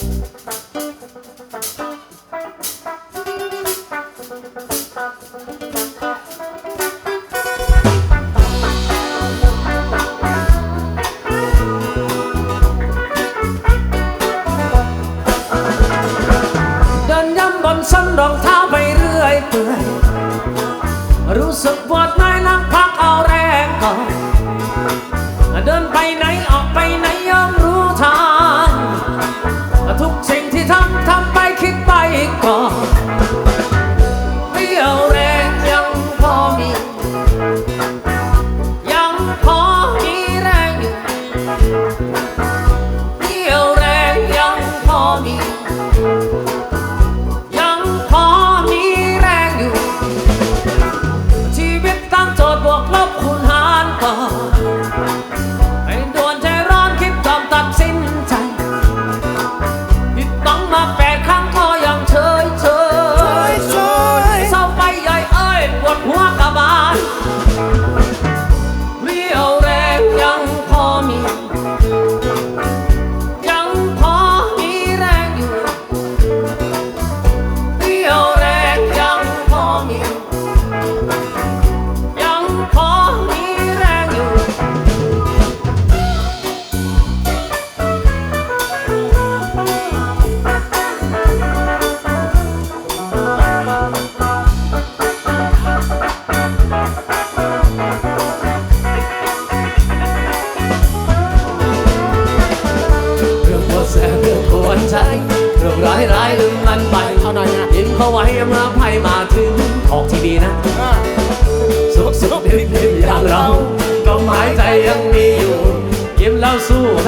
เดินย้ำบนส้นรองเท้าไปเรื่อยเปื่อยรู้สึกปวดน้อยนักพักเอาแรงก่อน เดินไปไหน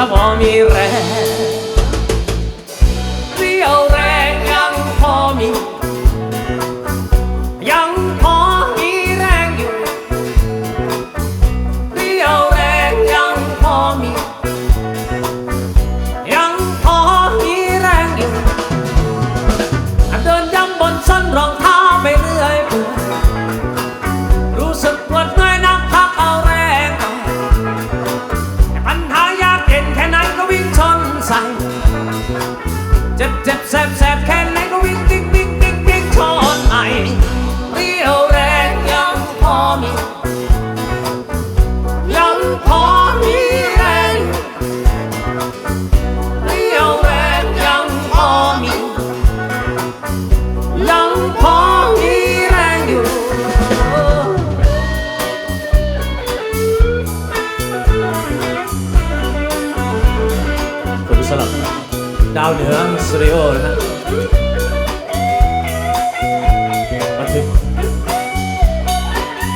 ถ้าบอมีแรง คุณสลับดาวเหนือสตูดิโอนะฮะบันทึก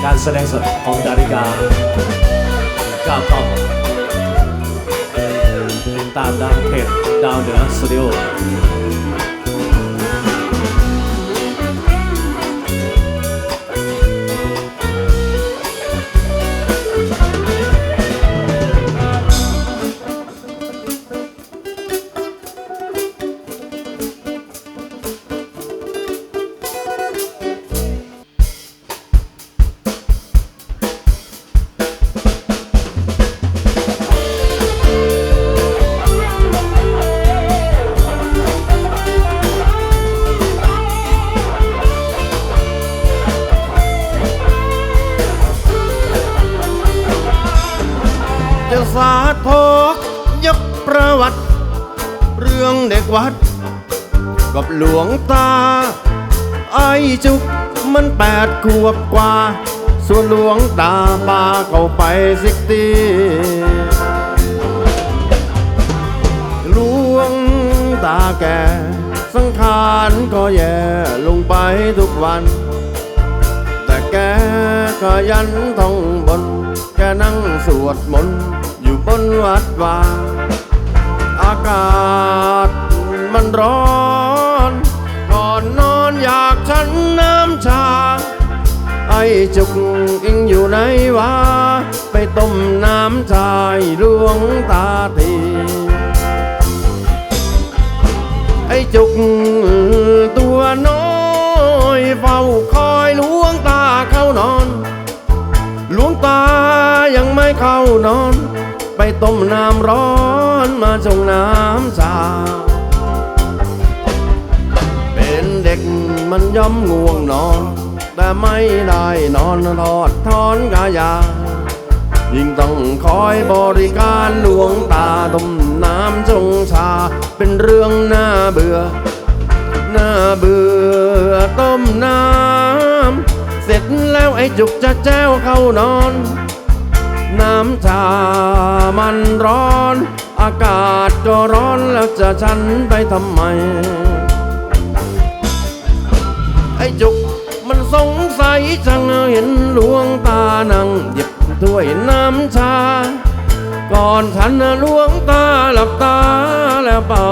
การแสดงสดของดาริกาก้าวต้อติดตามดาวเพจดาวเหนือสตูดิโอ สาทกยกประวัติ เรื่องเด็กวัด กับหลวงตา ไอจุกมันแปดขวบกว่า ส่วนหลวงตาปาเข้าไปสิกตีหลวงตาแก่สังขารก็แย่ลงไปทุกวัน แต่แกก็ยันท่องบน แกนั่งสวดมนต์ อยู่บนวัดวาอากาศมันร้อน ก่อนนอนอยากฉันน้ำชา ไอจุกอิงอยู่ไหนวะไปต้มน้ำชาให้หลวงตาทีไอจุก ต้มน้ำร้อนมาจงน้ำสาเป็นเด็กมันย่อมง่วงนอน แต่ไม่ได้นอนรอดทอนกายา ยิ่งต้องคอยบริการหลวงตาต้มน้ำจงชา เป็นเรื่องน่าเบื่อ น่าเบื่อต้มน้ำเสร็จแล้วไอ้จุกจะแจ้วเข้านอนำชามันร้อน อากาศก็ร้อนแล้วจะฉันไปทำไม ไอ้จุกมันสงสัยจังเห็นหลวงตานั่งหยิบถ้วยน้ำชา ก่อนฉันหลวงตาหลับตาแล้วเป่า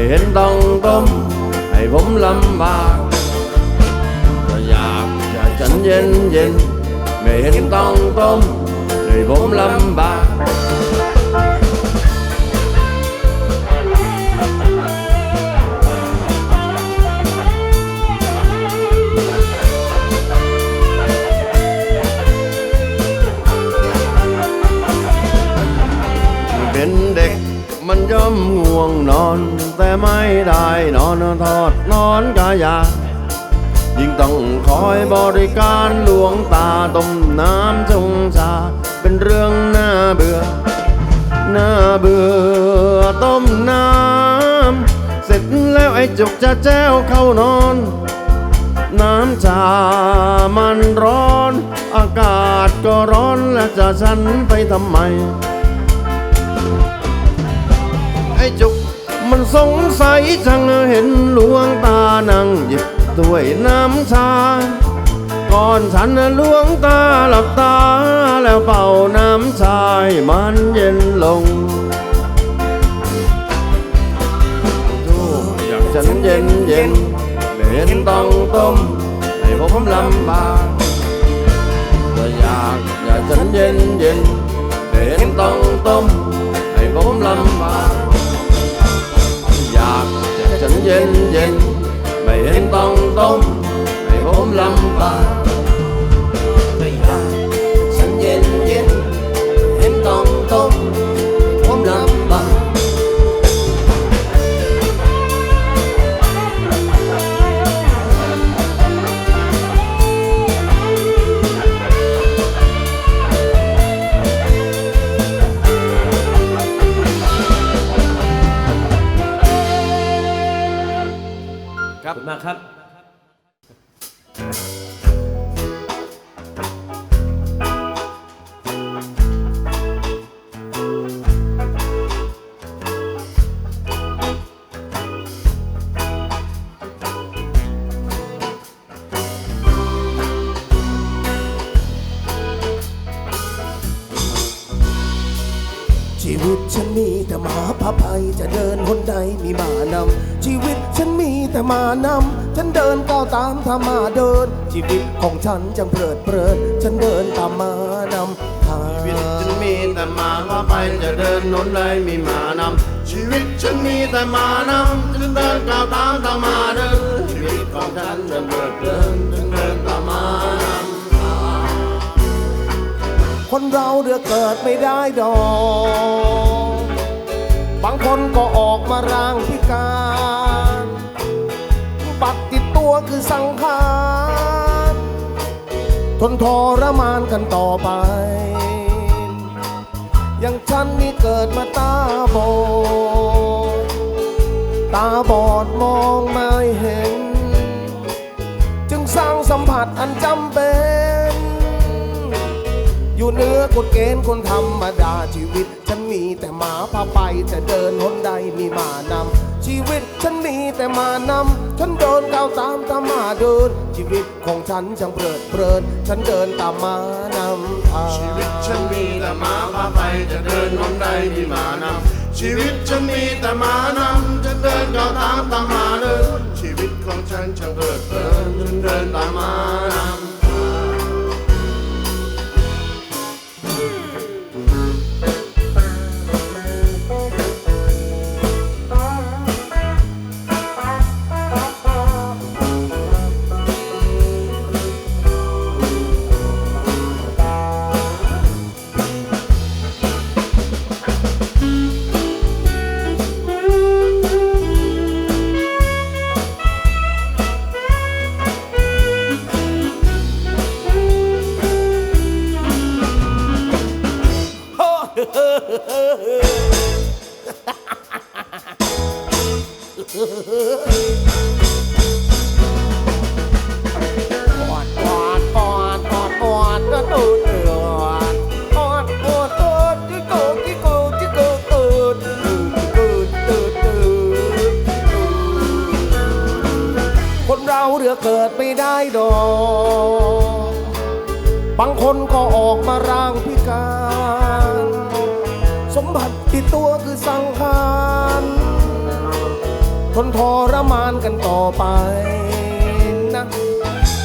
ไม่เห็นต้องต้มให้ผมลำบากก็อยากอยากฉันเย็นเย็น แต่ไม่ได้นอนทอดนอนกายา ยิ่งต้องคอยบริการหลวงตาต้มน้ำชงชา เป็นเรื่องน่าเบื่อ น่าเบื่อต้มน้ำ เสร็จแล้วไอ้จุกจะแจ้วเข้านอน น้ำชามันร้อน อากาศก็ร้อนแล้วจะฉันไปทำไม สงสัยจังเห็นหลวงตานั่งหยิบถ้วยน้ำชา ก่อนฉันหลวงตาหลับตา แล้วเป่าน้ำชาให้มันเย็นลงอยากฉันเย็นเย็นเห็นต้องต้มให้ผมลำบากก็อยากอยากฉันเย็นเย็นเห็นต้อง จะฉันเย็นเย็น ฉันมีแต่หมาพาไปจะเดินหนใดมีหมานำชีวิตฉันมีแต่หมานำฉันเดินก้าวตามถ้ามาเดิน ชีวิตของฉันจังเพลิดเพลิน ฉันเดินตามมานำทางชีวิตฉันมีแต่หมาว่าไปจะเดินหนนใดมีหมานำชีวิตฉันมีแต่หมานำฉันเดินก้าวตามตามมาเดินชีวิตของฉันจะเบิดเดินฉันเดินตามมานำคนเราเดือเกิดไม่ได้ดอก บางคนก็ออกมาร่างพิการ บัตรติดตัวคือสังขารทนทรมานกันต่อไป อย่างฉันนี่เกิดมาตาบอด ตาบอดมองไม่เห็น จึงสร้างสัมผัสอันจำเป็น อยู่เหนื้อกฎเกณฑ์คนธรรมดาชีวิต มีแต่หมาพาไปแต่เดินหนใดมีหมานำชีวิตฉันมีแต่หมานำฉันเดินก้าวตามตามมาเดินชีวิตของฉันช่างเพลิดเพลินฉันเดินตามมานำทางชีวิตฉันมีแต่หมาพาไปจะเดินหนใดมีหมานำชีวิตฉันมีแต่หมานำจะเดินก้าวตามตามมาเดินชีวิตของฉันช่างเพลิดเพลินฉันเดินตามมา คนเราเรือเกิดไม่ได้ดอก บางคนก็ออกมาร่างพิการ สมบัติติดตัวคือสังขารทนทรมานกันต่อไปนะ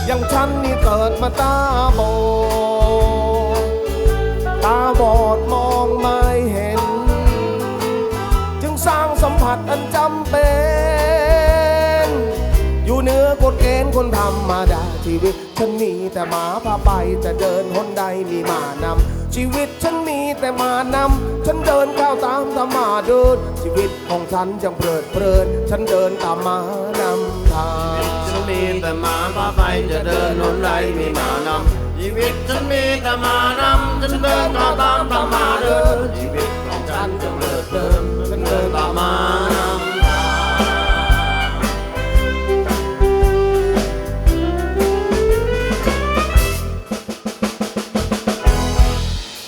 อย่างฉันนี่เกิดมาตาบอดตาบอดมองไม่เห็น จึงสร้างสัมผัสอันจำเป็น อยู่เหนือกฎเกณฑ์คนธรรมดาชีวิต ฉันมีแต่หมาพาไปจะเดินหนใดมีหมานำ ชีวิตฉันมีแต่หมานำ ฉันเดินก้าวตามธรรมาเดิน ชีวิตของฉันจังเพลิดเพลิน ฉันเดินตามหมานำทางฉันมีแต่หมาพาไปจะเดินหนใดมีหมานำชีวิตฉันมีแต่หมานำฉันเดินมาวตามธรรมาเดินชีวิตของฉันจะเลิศเดินฉันเดินตาม